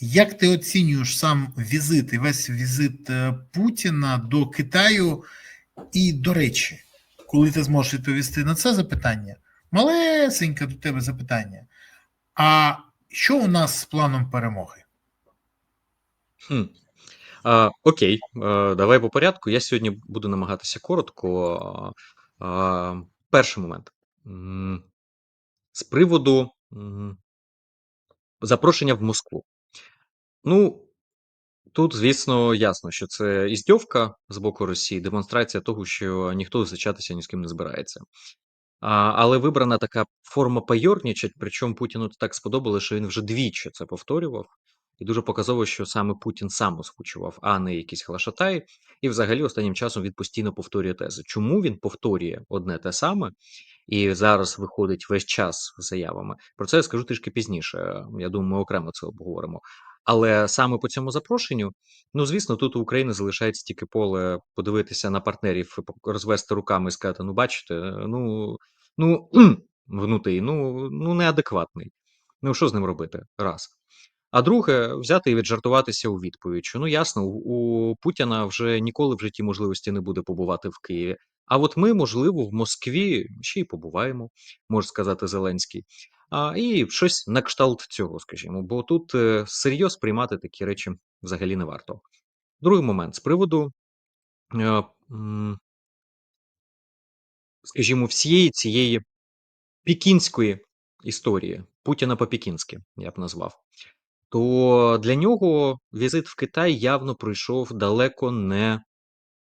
Як ти оцінюєш сам візит і весь візит е, Путіна до Китаю? І, до речі, коли ти зможеш відповісти на це запитання, малесеньке до тебе запитання. А що у нас з планом перемоги? Хм. А, окей, а, давай по порядку. Я сьогодні буду намагатися коротко. А, перший момент. З приводу запрошення в Москву. Ну, тут, звісно, ясно, що це іздьовка з боку Росії, демонстрація того, що ніхто зустрічатися ні з ким не збирається. А, але вибрана така форма пайорнічать, причому Путіну так сподобалося, що він вже двічі це повторював. І дуже показово, що саме Путін сам озвучував, а не якийсь глашатай. І взагалі останнім часом він постійно повторює тези. Чому він повторює одне те саме і зараз виходить весь час заявами? Про це я скажу трішки пізніше. Я думаю, ми окремо це обговоримо. Але саме по цьому запрошенню, ну звісно, тут у України залишається тільки поле подивитися на партнерів, розвести руками і сказати: ну, бачите, ну ну гнутий, ну ну неадекватний. Ну що з ним робити? Раз. А друге, взяти і віджартуватися у відповідь. що, Ну ясно, у Путіна вже ніколи в житті можливості не буде побувати в Києві. А от ми, можливо, в Москві ще й побуваємо, може сказати Зеленський. А, І щось на кшталт цього, скажімо, бо тут е, серйоз приймати такі речі взагалі не варто. Другий момент з приводу, е, скажімо, всієї цієї пікінської історії, Путіна по-пікінськи, я б назвав, то для нього візит в Китай явно пройшов далеко не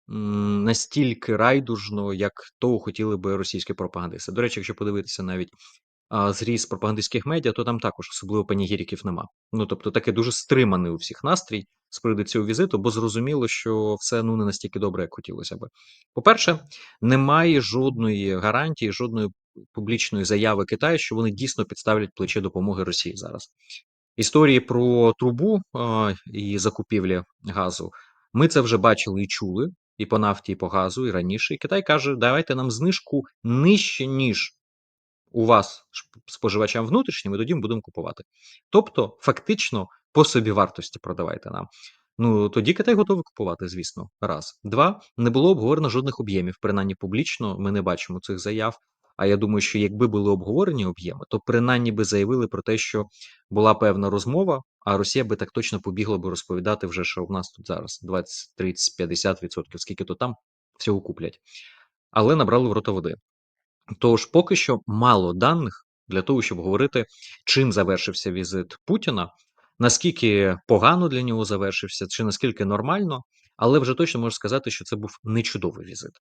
настільки райдужно, як того хотіли би російські пропагандисти. До речі, якщо подивитися навіть а, зріз пропагандистських медіа, то там також особливо панігіріків нема. Ну тобто, таке дуже стриманий у всіх настрій з приводу цього візиту, бо зрозуміло, що все ну не настільки добре, як хотілося би. По-перше, немає жодної гарантії, жодної публічної заяви Китаю, що вони дійсно підставлять плече допомоги Росії зараз. Історії про трубу а, і закупівлі газу. Ми це вже бачили і чули і по нафті, і по газу, і раніше. І Китай каже: давайте нам знижку нижче, ніж у вас споживачам внутрішнім, і тоді ми будемо купувати. Тобто, фактично, по собі вартості продавайте нам. Ну тоді Китай готовий купувати, звісно. Раз. Два, не було обговорено жодних об'ємів, принаймні публічно. Ми не бачимо цих заяв. А я думаю, що якби були обговорені об'єми, то принаймні би заявили про те, що була певна розмова, а Росія би так точно побігла би розповідати вже, що в нас тут зараз 20, 30, 50 відсотків, скільки то там всього куплять. Але набрали в рота води. Тож поки що мало даних для того, щоб говорити, чим завершився візит Путіна, наскільки погано для нього завершився, чи наскільки нормально, але вже точно можу сказати, що це був не чудовий візит.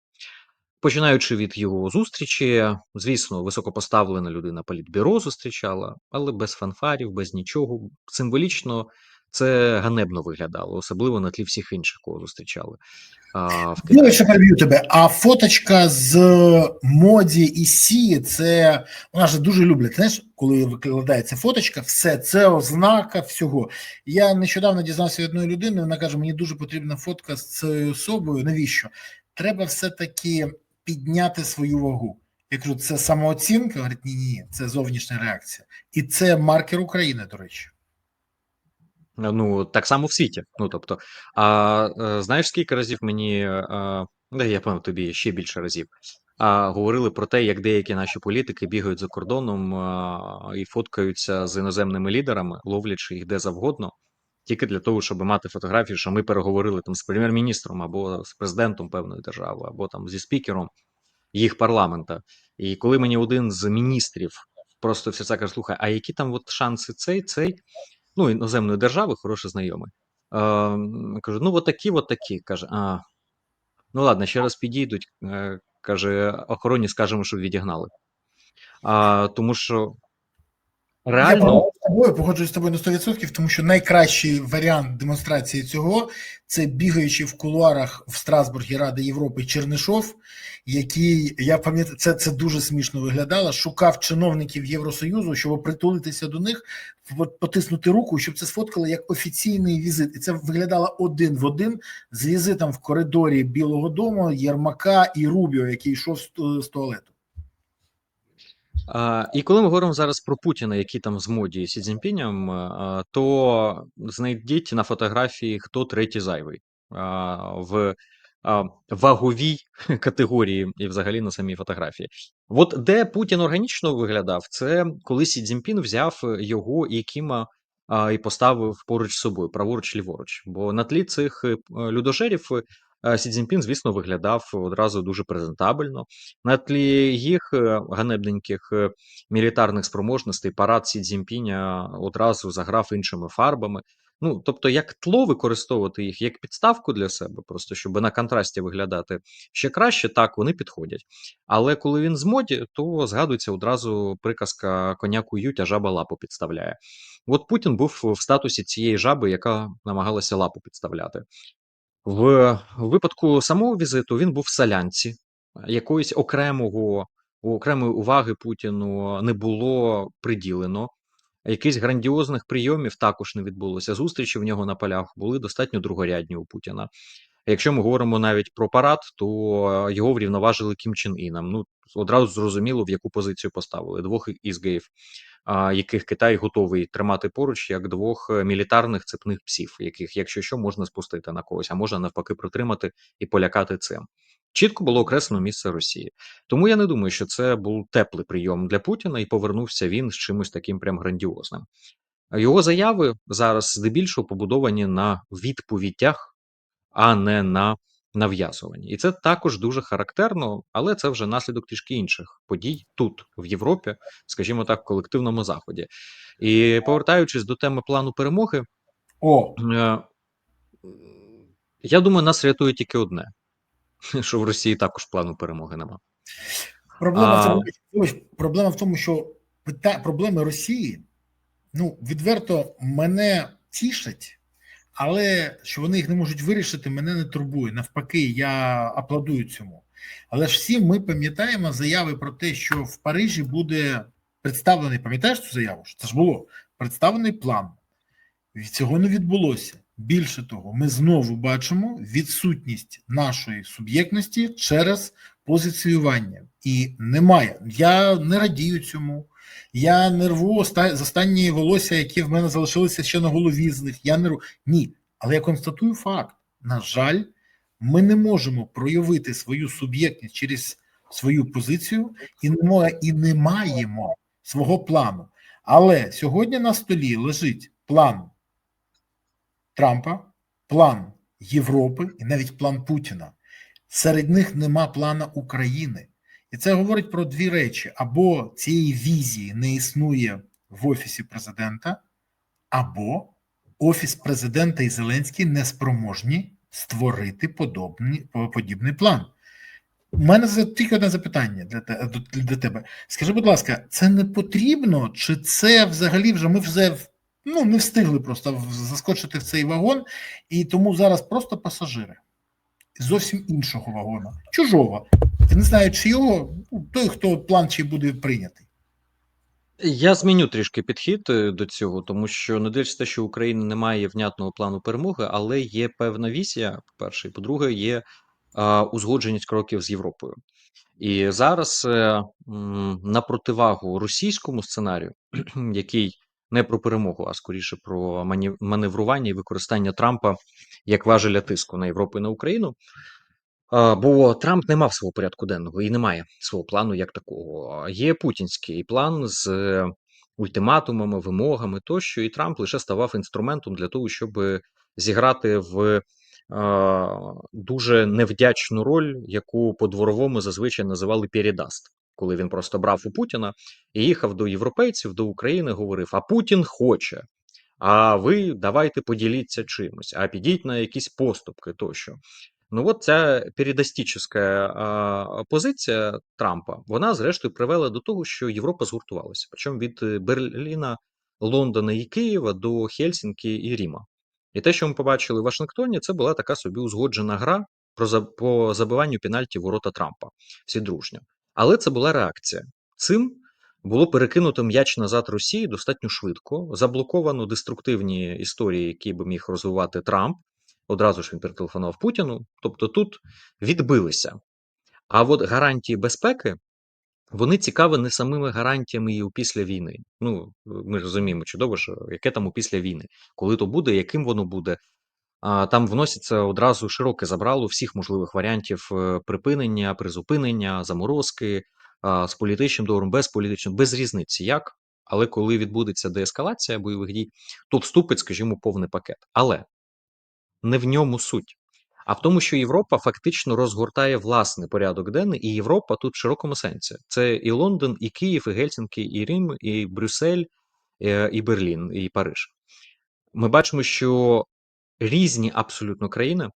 Починаючи від його зустрічі, звісно, високопоставлена людина політбюро зустрічала, але без фанфарів, без нічого. Символічно це ганебно виглядало, особливо на тлі всіх інших, кого зустрічали. А, в Я ще переб'ю тебе. А фоточка з моді і сі, це вона ж дуже люблять. Знаєш, коли викладається фоточка, все це ознака всього. Я нещодавно дізнався від одної людини. Вона каже: мені дуже потрібна фотка з цією особою. Навіщо? Треба все-таки підняти свою вагу. Я кажу, це самооцінка. Говорить, ні, ні, це зовнішня реакція, і це маркер України, до речі. Ну, так само в світі. Ну, тобто, а е, знаєш, скільки разів мені, а, я певно тобі ще більше разів, а, говорили про те, як деякі наші політики бігають за кордоном а, і фоткаються з іноземними лідерами, ловлячи їх де завгодно, тільки для того, щоб мати фотографію, що ми переговорили там з прем'єр-міністром або з президентом певної держави, або там зі спікером їх парламента. І коли мені один з міністрів просто все каже: слухай, а які там от шанси цей, цей? ну, іноземної держави, хороший знайомий. Е, кажу, ну, от такі, от такі. Каже, а, ну ладно, ще раз підійдуть. Е, каже, охороні скажемо, що відігнали. А, Тому що реально. Я тобою погоджуюсь з тобою на 100%, тому що найкращий варіант демонстрації цього це бігаючи в кулуарах в Страсбургі Ради Європи Чернишов, який я пам'ятаю, це це дуже смішно виглядало. Шукав чиновників Євросоюзу, щоб притулитися до них, потиснути руку, щоб це сфоткало як офіційний візит. І це виглядало один в один з візитом в коридорі Білого Дому, Єрмака і Рубіо, який йшов з туалету. А, і коли ми говоримо зараз про Путіна, який там з моді Сі Цзіньпінем, а, то знайдіть на фотографії, хто третій зайвий а, в а, ваговій категорії і взагалі на самій фотографії. От де Путін органічно виглядав, це коли Сі Цзіньпін взяв його і Кіма а, і поставив поруч з собою, праворуч ліворуч. Бо на тлі цих е, людожерів е, Сі Цзіньпін, звісно, виглядав одразу дуже презентабельно. На тлі їх е, ганебненьких е, мілітарних спроможностей парад Сі Цзіньпіня одразу заграв іншими фарбами. Ну, тобто, як тло використовувати їх як підставку для себе, просто щоб на контрасті виглядати ще краще, так вони підходять. Але коли він з моді, то згадується одразу приказка коня кують, а жаба лапу підставляє. От Путін був в статусі цієї жаби, яка намагалася лапу підставляти. В випадку самого візиту він був в солянці, якоїсь окремого окремої уваги Путіну не було приділено. Якихось грандіозних прийомів також не відбулося. Зустрічі в нього на полях були достатньо другорядні у Путіна. Якщо ми говоримо навіть про парад, то його врівноважили Кім Чен Іном. Ну одразу зрозуміло, в яку позицію поставили двох ізгеїв, а, яких Китай готовий тримати поруч як двох е, мілітарних цепних псів, яких, якщо що, можна спустити на когось, а можна навпаки протримати і полякати цим. Чітко було окреслено місце Росії. Тому я не думаю, що це був теплий прийом для Путіна, і повернувся він з чимось таким прям грандіозним. Його заяви зараз здебільшого побудовані на відповідях, а не на нав'язуванні. І це також дуже характерно, але це вже наслідок трішки інших подій тут, в Європі, скажімо так, в колективному заході. І повертаючись до теми плану перемоги, О, е, я думаю, нас рятує тільки одне: що в Росії також плану перемоги нема. проблема, в А- тому, вибач, проблема в тому, що пита, проблеми Росії, ну, відверто мене тішать, але що вони їх не можуть вирішити, мене не турбує. Навпаки, я аплодую цьому. Але ж всі ми пам'ятаємо заяви про те, що в Парижі буде представлений, пам'ятаєш цю заяву? Це ж було представлений план. Від Цього не відбулося. Більше того, ми знову бачимо відсутність нашої суб'єктності через позиціювання. І немає. Я не радію цьому. Я не рву з останні волосся, які в мене залишилися ще на голові з них. Я не рву. Ні. Але я констатую факт: на жаль, ми не можемо проявити свою суб'єктність через свою позицію і не, і не маємо свого плану. Але сьогодні на столі лежить план Трампа, план Європи і навіть план Путіна. Серед них нема плана України. І це говорить про дві речі: або цієї візії не існує в Офісі президента, або Офіс президента і Зеленський не спроможні створити подобні, подібний план. У мене тільки одне запитання для, для тебе. Скажи, будь ласка, це не потрібно, чи це взагалі вже ми вже ну, не встигли просто заскочити в цей вагон, і тому зараз просто пасажири зовсім іншого вагона, чужого. Я не знаю, чи його, ну, той, хто план чи буде прийнятий. Я зміню трішки підхід е, до цього, тому що не дивлячись те, що Україна не має внятного плану перемоги, але є певна візія, по-перше, і по-друге, є а, узгодженість кроків з Європою. І зараз е, м, на противагу російському сценарію, який не про перемогу, а скоріше про маневрування і використання Трампа як важеля тиску на Європу і на Україну. Бо Трамп не мав свого порядку денного і не має свого плану як такого. Є путінський план з ультиматумами, вимогами тощо, і Трамп лише ставав інструментом для того, щоб зіграти в дуже невдячну роль, яку по-дворовому зазвичай називали передаст. Коли він просто брав у Путіна і їхав до європейців, до України, говорив: А Путін хоче. А ви давайте поділіться чимось, а підіть на якісь поступки тощо. Ну, от ця передастічна позиція Трампа, вона зрештою привела до того, що Європа згуртувалася. Причому від е, Берліна, Лондона і Києва до Хельсінкі і Ріма. І те, що ми побачили в Вашингтоні, це була така собі узгоджена гра про по забиванню пенальті ворота Трампа. Всі дружньо. Але це була реакція. Цим було перекинуто м'яч назад Росії достатньо швидко, заблоковано деструктивні історії, які би міг розвивати Трамп. Одразу ж він перетелефонував Путіну. Тобто тут відбилися. А от гарантії безпеки вони цікаві не самими гарантіями і після війни. Ну, ми розуміємо чудово, що яке там у після війни, коли то буде, яким воно буде. А, Там вноситься одразу широке забрало всіх можливих варіантів е, припинення, призупинення, заморозки з політичним договором, без політичним, без різниці як. Але коли відбудеться деескалація бойових дій, то вступить, скажімо, повний пакет. Але не в ньому суть, а в тому, що Європа фактично розгортає власний порядок денний, і Європа тут в широкому сенсі. Це і Лондон, і Київ, і Гельсінки, і Рим, і Брюссель, е, і Берлін, і Париж. Ми бачимо, що різні абсолютно країни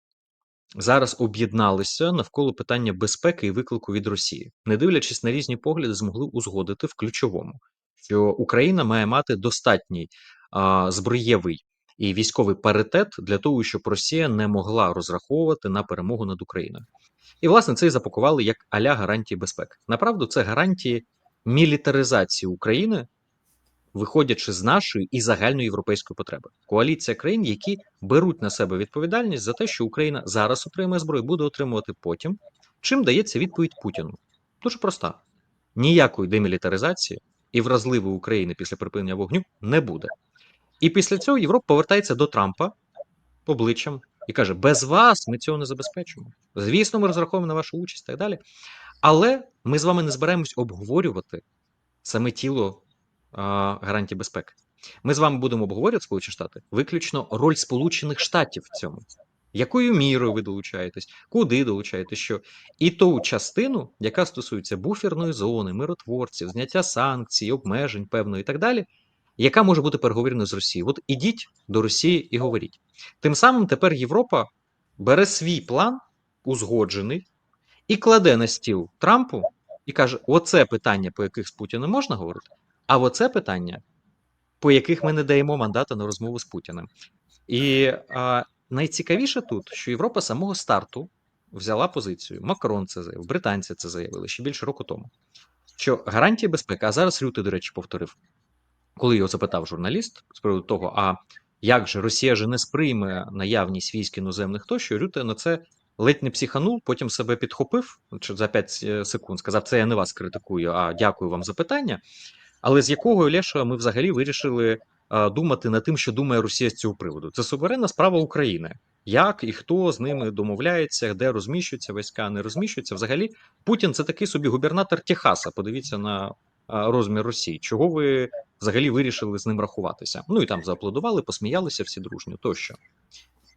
зараз об'єдналися навколо питання безпеки і виклику від Росії, не дивлячись на різні погляди, змогли узгодити в ключовому, що Україна має мати достатній а, зброєвий і військовий паритет для того, щоб Росія не могла розраховувати на перемогу над Україною. І власне це і запакували як аля гарантії безпеки. Направду, це гарантії мілітаризації України виходячи з нашої і загальноєвропейської потреби. Коаліція країн, які беруть на себе відповідальність за те, що Україна зараз отримує зброю, буде отримувати потім. Чим дається відповідь Путіну? Дуже проста: ніякої демілітаризації і вразливої України після припинення вогню не буде. І після цього Європа повертається до Трампа обличчям і каже: без вас ми цього не забезпечимо. Звісно, ми розраховуємо на вашу участь і так далі. Але ми з вами не збираємось обговорювати саме тіло гарантій безпеки. Ми з вами будемо обговорювати Сполучені Штати виключно роль Сполучених Штатів в цьому. Якою мірою ви долучаєтесь, куди долучаєтесь, що і ту частину, яка стосується буферної зони, миротворців, зняття санкцій, обмежень певної і так далі, яка може бути переговірною з Росією? От ідіть до Росії і говоріть. Тим самим тепер Європа бере свій план, узгоджений, і кладе на стіл Трампу і каже: оце питання, по яких з Путіним можна говорити. А оце питання, по яких ми не даємо мандата на розмову з Путіним. І а, найцікавіше тут, що Європа самого старту взяла позицію. Макрон це заявив, британці це заявили ще більше року тому. Що гарантії безпеки, а зараз Рюти, до речі, повторив, коли його запитав журналіст з приводу того, а як же Росія же не сприйме наявність військ іноземних тощо, Рюте на це ледь не психанув, потім себе підхопив за 5 е, секунд, сказав: Це я не вас критикую, а дякую вам за питання. Але з якого Олеша ми взагалі вирішили думати над тим, що думає Росія з цього приводу? Це суверенна справа України. Як і хто з ними домовляється, де розміщуються війська, не розміщуються? Взагалі, Путін це такий собі губернатор Техаса. Подивіться на розмір Росії. Чого ви взагалі вирішили з ним рахуватися? Ну і там зааплодували, посміялися всі дружньо тощо.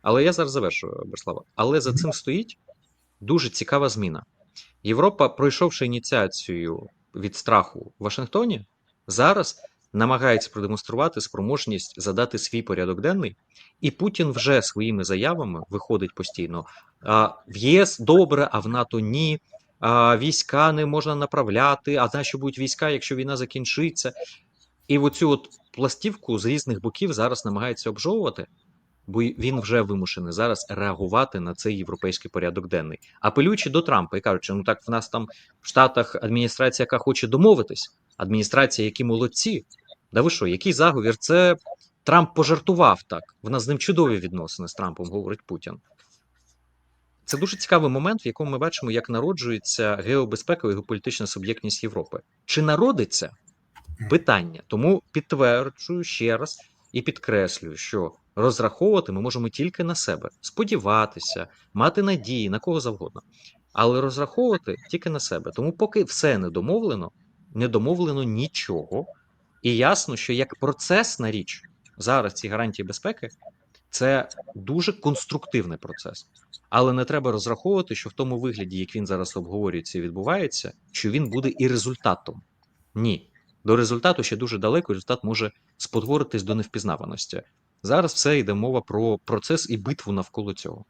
Але я зараз завершую, Берслава. Але за цим стоїть дуже цікава зміна. Європа, пройшовши ініціацію від страху в Вашингтоні зараз намагається продемонструвати спроможність задати свій порядок денний, і Путін вже своїми заявами виходить постійно. А, В ЄС добре, а в НАТО ні. Війська не можна направляти. А на що будуть війська, якщо війна закінчиться? І оцю от пластівку з різних боків зараз намагається обжовувати, бо він вже вимушений зараз реагувати на цей європейський порядок денний, апелюючи до Трампа і кажучи, ну так в нас там в Штатах адміністрація, яка хоче домовитись адміністрація, які молодці. Да ви що, який заговір? Це Трамп пожартував так. В нас з ним чудові відносини з Трампом, говорить Путін. Це дуже цікавий момент, в якому ми бачимо, як народжується геобезпека і геополітична суб'єктність Європи. Чи народиться питання? Тому підтверджую ще раз і підкреслюю, що розраховувати ми можемо тільки на себе, сподіватися, мати надії на кого завгодно, але розраховувати тільки на себе. Тому, поки все не домовлено не домовлено нічого, і ясно, що як процесна річ зараз ці гарантії безпеки це дуже конструктивний процес, але не треба розраховувати, що в тому вигляді, як він зараз обговорюється і відбувається, що він буде і результатом. Ні, до результату ще дуже далеко. Результат може спотворитись до невпізнаваності. Зараз все йде мова про процес і битву навколо цього.